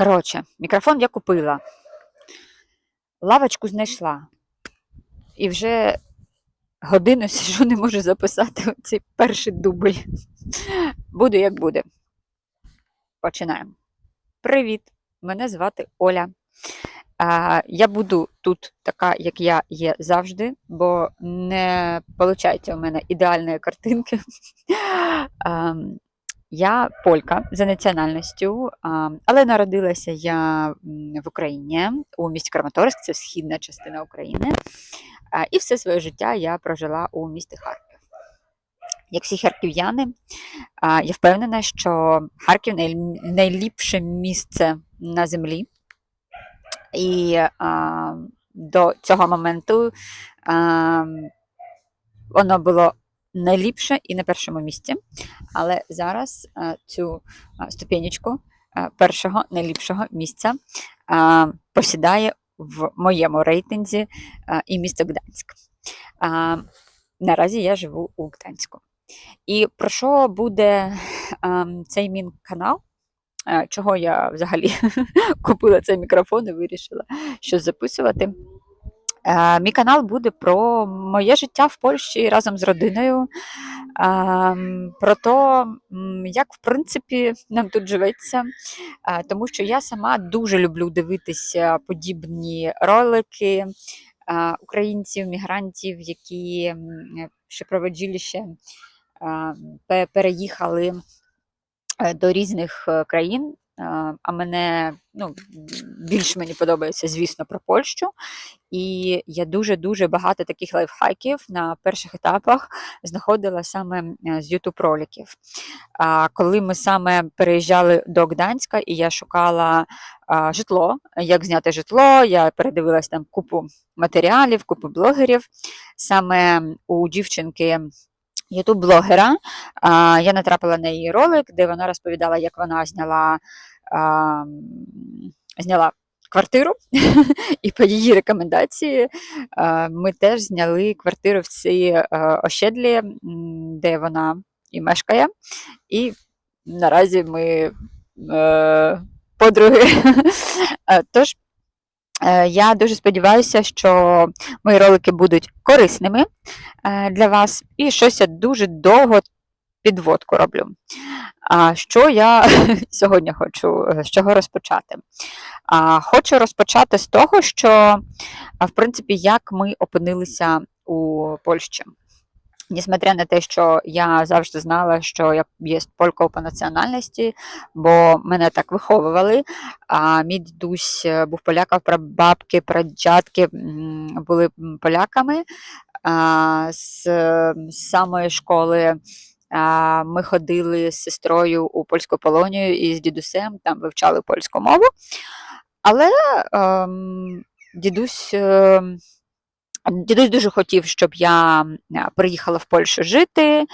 Коротше, мікрофон я купила, лавочку знайшла. І вже годину сижу, не можу записати цей перший дубль. Буде як буде. Починаємо. Привіт! Мене звати Оля. Я буду тут така, як я є завжди, бо не виходить у мене ідеальної картинки. Я полька за національністю, але народилася я в Україні у місті Краматорськ, це східна частина України. І все своє життя я прожила у місті Харків. Як всі харків'яни, я впевнена, що Харків найліпше місце на землі. І до цього моменту воно було найліпше і на першому місці. Але зараз цю ступенечку першого найліпшого місця посідає в моєму рейтинзі і місто Гданськ. Наразі я живу у Гданську. І про що буде цей мій канал? Чого я взагалі купила цей мікрофон і вирішила щось записувати. Е, Мій канал буде про моє життя в Польщі разом з родиною, ем, про те, як в принципі нам тут живеться, Е, тому що я сама дуже люблю дивитися подібні ролики е, українців, мігрантів, які ще проводжіліще е, переїхали до різних країн. Е, А мене ну, більш мені подобається, звісно, про Польщу. І я дуже-дуже багато таких лайфхаків на перших етапах знаходила саме е, з youtube роликів. А коли ми саме переїжджали до Гданська, і я шукала а, житло, як зняти житло, я передивилась там купу матеріалів, купу блогерів. Саме у дівчинки ютуб-блогера я натрапила на її ролик, де вона розповідала, як вона зняла, зняла квартиру, і по її рекомендації ми теж зняли квартиру в цій а, ощедлі, де вона і мешкає. І наразі ми е, подруги. Е, Тож е, я дуже сподіваюся, що мої ролики будуть корисними е, для вас. І щось я дуже довго підводку роблю. А що я сьогодні хочу е, з чого розпочати? А, Хочу розпочати з того, що, в принципі, як ми опинилися у Польщі. Несмотря на те, що я завжди знала, що я є полькою по національності, бо мене так виховували. А мій дідусь е, був поляком, прабабки, прадядки були поляками. А, з, е, самої школи а, ми ходили з сестрою у польську полонію і з дідусем там вивчали польську мову. Але ем, дідусь. Дідусь дуже хотів, щоб я приїхала в Польщу жити,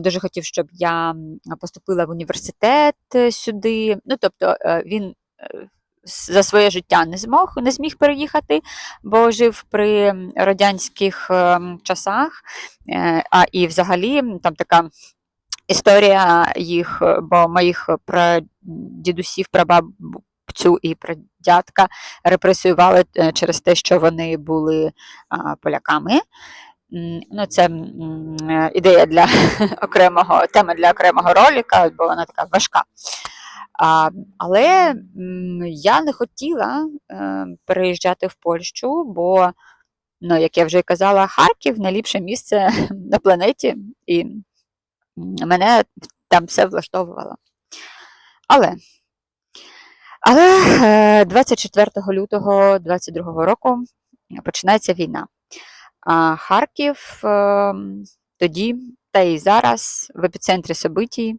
дуже хотів, щоб я поступила в університет е, сюди. Ну, тобто е, він е, за своє життя не змог, не зміг переїхати, бо жив при радянських часах. А і взагалі там така історія їх, бо моїх прадідусів, прабабцю і прадядка репресіювали е, через те, що вони були поляками. Ну, це е, ідея для окремого тема для окремого ролика, бо вона така важка. Але я не хотіла е, переїжджати в Польщу, бо, ну, як я вже казала, Харків найліпше місце на планеті, і мене там все влаштовувало. Але але е, 24 лютого 22 року починається війна. Харків е, тоді та й зараз в епіцентрі событій.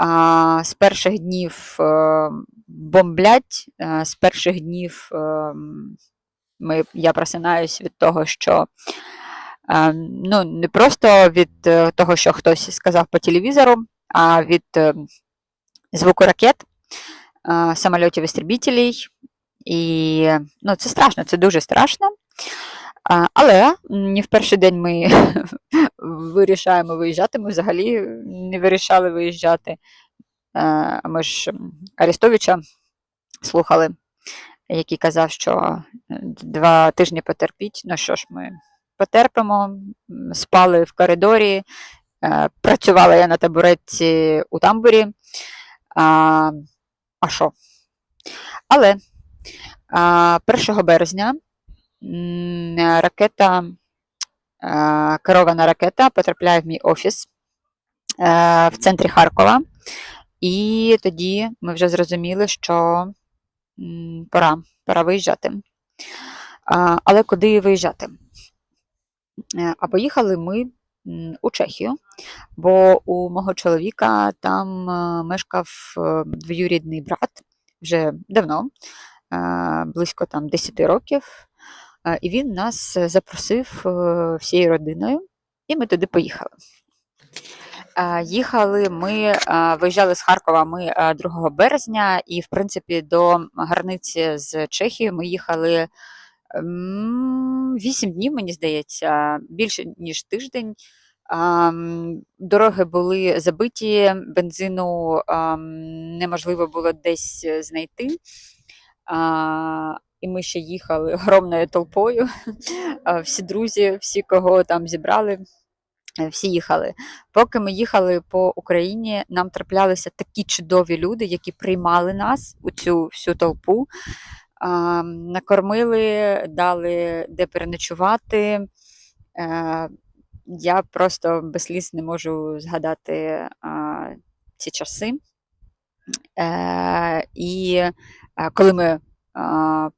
А, З перших днів е, бомблять, е, з перших днів е, ми, я просинаюсь від того, що е, ну, не просто від е, того, що хтось сказав по телевізору, а від е, звуку ракет а, самольотів істребітелей. І ну, це страшно, це дуже страшно. Але не в перший день ми вирішаємо виїжджати. Ми взагалі не вирішали виїжджати. Е, Ми ж Арестовича слухали, який казав, що е, два тижні потерпіть. Ну що ж, ми потерпимо, спали в коридорі, е, працювала я на табуретці у тамбурі. А, що? Але а, 1 березня ракета, керована ракета потрапляє в мій офіс е, в центрі Харкова. І тоді ми вже зрозуміли, що пора, пора виїжджати. Але куди виїжджати? Е, А поїхали ми у Чехію, бо у мого чоловіка там е, мешкав е, двоюрідний брат вже давно, е, близько там 10 років. І він нас запросив всією родиною, і ми туди поїхали. Їхали ми, виїжджали з Харкова ми е, 2 березня, і, в принципі, до границі з Чехією ми їхали 8 днів, мені здається, більше ніж тиждень. Дороги були забиті, бензину неможливо було десь е, знайти. І ми ще їхали огромною толпою. Всі друзі, всі, кого там зібрали, е, всі їхали. Поки ми їхали по Україні, нам траплялися такі чудові люди, які приймали нас у цю всю толпу, накормили, дали де переночувати. Е, Я просто без сліз не можу згадати ці часи. Е, І е, коли ми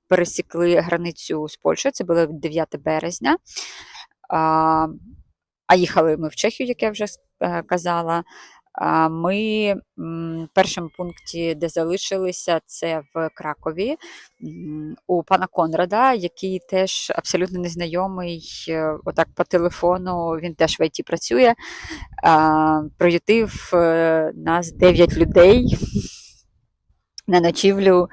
пересікли границю з Польщею, це було 9 березня. А, їхали ми в Чехію, як я вже казала. Ми в першому пункті, де залишилися, це в Кракові у пана Конрада, який теж абсолютно незнайомий. е, Отак по телефону він теж в ІТ працює. Приютив е, нас 9 людей на ночівлю,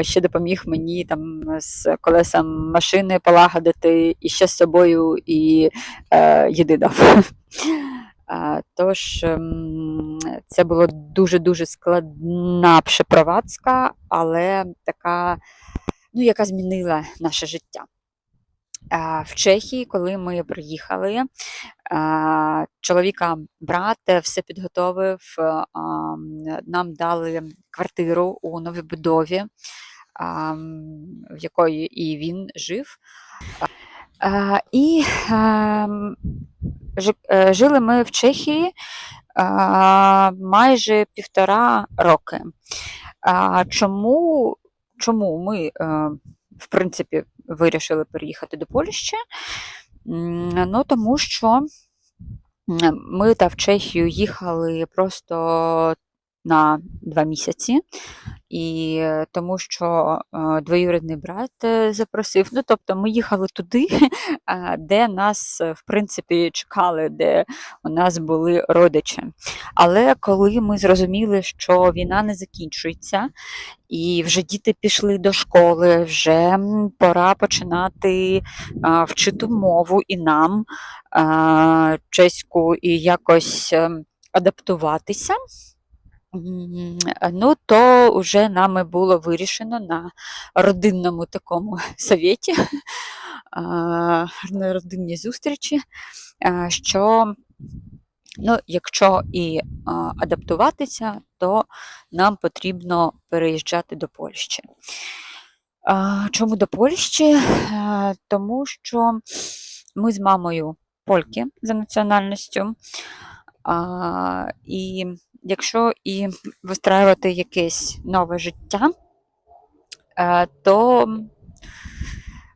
ще допоміг мені там з колесом машини полагодити, і ще з собою і е, їди дав. Тож ем, це було дуже-дуже складна препровадка, але така, ну, яка змінила наше життя. В Чехії, коли ми приїхали, чоловіка брат все підготовив. Нам дали квартиру у новій будові, в якої і він жив. І ем, жили ми в Чехії майже півтора роки. Чому, чому ми, е, в принципі, вирішили переїхати до Польщі? Ну, тому що ми та в Чехію їхали просто на два місяці, і е, тому що е, двоюрідний брат е, запросив. Ну, тобто ми їхали туди, де нас, в принципі, чекали, де у нас були родичі. Але коли ми зрозуміли, що війна не закінчується, і вже діти пішли до школи, вже пора починати вчити мову і нам чеську і якось ем, адаптуватися. Ну, то вже нами було вирішено на родинному такому совєті, на родинній зустрічі, що ну, якщо і адаптуватися, то нам потрібно переїжджати до Польщі. Чому до Польщі? Тому що ми з мамою польки за національністю. І якщо і вистраювати якесь нове життя, е, то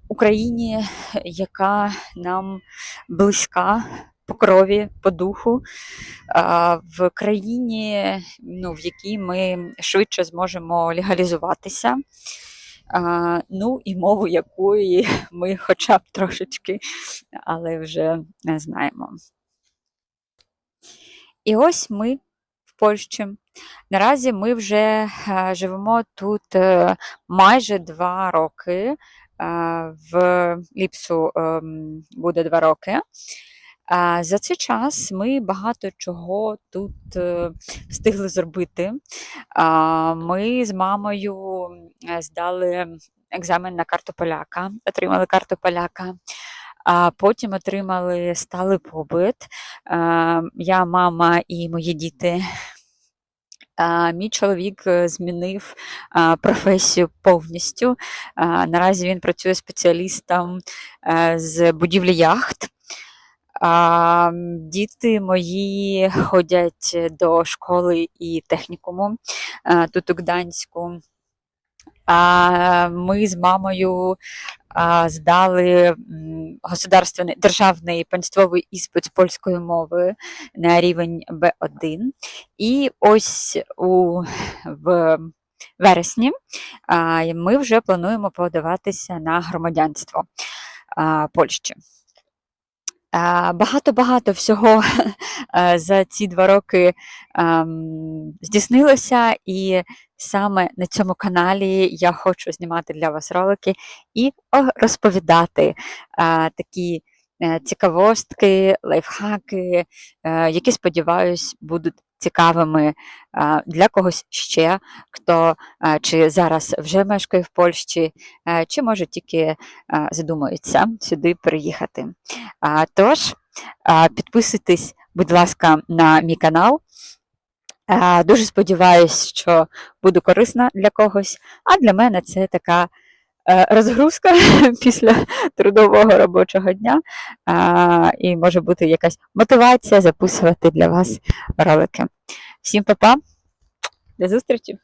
Україні, яка нам близька по крові, по духу, в країні, ну, в якій ми швидше зможемо легалізуватися. Ну і мову якої ми хоча б трошечки, але вже не знаємо. І ось ми Польщі. Наразі ми вже е, живемо тут е, майже два роки. Е, В ліпсу ем, буде два роки. За цей час ми багато чого тут встигли зробити. Ми з мамою здали екзамен на карту поляка, отримали карту поляка. А потім отримали сталий побит. Е, Я, мама і мої діти. Мій чоловік е, змінив професію повністю. Наразі він працює спеціалістом е, з будівлі яхт. Діти мої ходять до школи і технікуму тут у Гданську. Ми з мамою здали государственний державний панствовий іспит з польської мови на рівень Б1. І ось у в вересні ми вже плануємо подаватися на громадянство Польщі. Багато-багато всього е, за ці два роки ем, здійснилося, і саме на цьому каналі я хочу знімати для вас ролики і розповідати е, такі е, цікавостки, лайфхаки, які, сподіваюсь, будуть цікавими для когось ще, хто чи зараз вже мешкає в Польщі, чи може тільки задумується сюди приїхати. Тож, підписуйтесь, будь ласка, на мій канал. Дуже сподіваюся, що буду корисна для когось, а для мене це така розгрузка після трудового робочого дня. І може бути якась мотивація записувати для вас ролики. Всім па-па, до зустрічі!